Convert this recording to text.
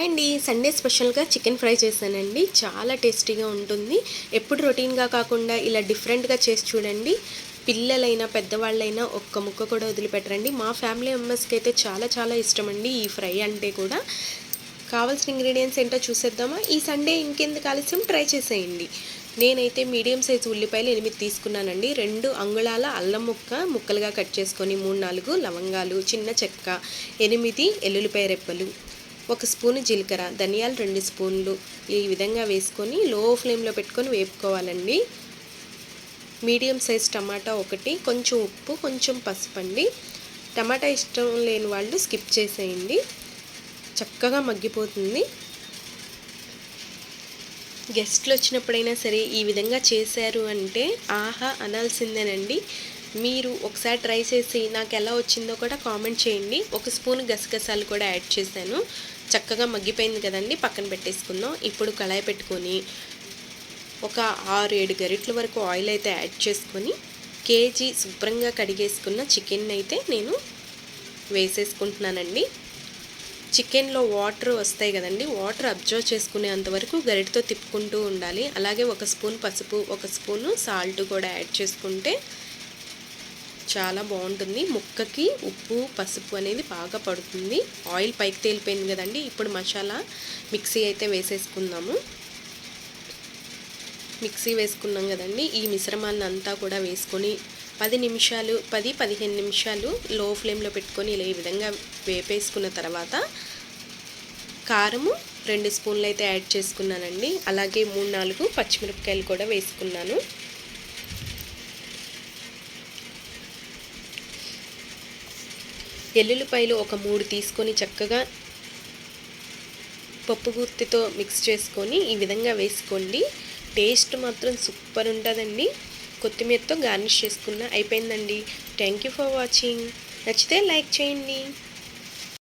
And ఈ Sunday స్పెషల్గా chicken fry చేశానండి. చాలా టేస్టీగా ఉంటుంది. ఎప్పుడు రొటీన్గా కాకుండా ఇలా డిఫరెంట్గా చేసి చూడండి. పిల్లలైనా పెద్దవాళ్ళైనా ఒక్క ముక్క కూడా వదిలిపెట్టరండి. మా ఫ్యామిలీ మెంబర్స్కి అయితే చాలా చాలా ఇష్టం అండి ఈ ఫ్రై అంటే కూడా. కావాల్సిన ఇంగ్రీడియంట్స్ ఏంటో చూసేద్దామా? ఈ సండే ఇంకెందుకు ఆలస్యం? ట్రై చేసేయండి. నేనైతే మీడియం సైజ్ ఉల్లిపాయలు ఎనిమిది తీసుకున్నానండి. రెండు అంగుళాల అల్లం ముక్క ముక్కలుగా కట్ చేసుకొని మూడు నాలుగు లవంగాలు చిన్న చెక్క ఎనిమిది ఎల్లుల్లిపాయ రెప్పలు ఒక స్పూను జీలకర్ర ధనియాలు రెండు స్పూన్లు ఈ విధంగా వేసుకొని లో ఫ్లేమ్లో పెట్టుకొని వేపుకోవాలండి. మీడియం సైజ్ టమాటా ఒకటి కొంచెం ఉప్పు కొంచెం పసుపు అండి. టమాటా ఇష్టం లేని వాళ్ళు స్కిప్ చేసేయండి. చక్కగా మగ్గిపోతుంది. గెస్ట్లు వచ్చినప్పుడైనా సరే ఈ విధంగా చేశారు అంటే ఆహా అనాల్సిందేనండి. మీరు ఒకసారి ట్రై చేసి నాకు ఎలా వచ్చిందో కూడా కామెంట్ చేయండి. ఒక స్పూన్ గసగసాలు కూడా యాడ్ చేశాను. చక్కగా మగ్గిపోయింది కదండి పక్కన పెట్టేసుకుందాం. ఇప్పుడు కళాయి పెట్టుకొని ఒక ఆరు ఏడు గరిటల వరకు ఆయిల్ అయితే యాడ్ చేసుకొని కేజీ శుభ్రంగా కడిగేసుకున్న చికెన్ అయితే నేను వేసేసుకుంటున్నానండి. చికెన్లో వాటర్ వస్తాయి కదండి వాటర్ అబ్జర్వ్ చేసుకునేంతవరకు గరిటతో తిప్పుకుంటూ ఉండాలి. అలాగే ఒక స్పూన్ పసుపు ఒక స్పూను సాల్ట్ కూడా యాడ్ చేసుకుంటే చాలా బాగుంటుంది. ముక్కకి ఉప్పు పసుపు అనేది బాగా పడుతుంది. ఆయిల్ పైకి తేలిపోయింది కదండి. ఇప్పుడు మసాలా మిక్సీ అయితే వేసేసుకుందాము. మిక్సీ వేసుకున్నాం కదండి. ఈ మిశ్రమాన్ని అంతా కూడా వేసుకొని పది నిమిషాలు పది పదిహేను నిమిషాలు లో ఫ్లేమ్లో పెట్టుకొని ఇలా ఈ విధంగా వేపేసుకున్న తర్వాత కారము రెండు స్పూన్లు అయితే యాడ్ చేసుకున్నానండి. అలాగే మూడు నాలుగు పచ్చిమిరపకాయలు కూడా వేసుకున్నాను. ఎల్లుల్లిపాయలు ఒక మూడు తీసుకొని చక్కగా పప్పు గుర్తితో మిక్స్ చేసుకొని ఈ విధంగా వేసుకోండి. టేస్ట్ మాత్రం సూపర్ ఉంటుందండి. కొత్తిమీరతో గార్నిష్ చేసుకున్న అయిపోయిందండి. థ్యాంక్ యూ ఫర్ వాచింగ్ నచ్చితే లైక్ చేయండి.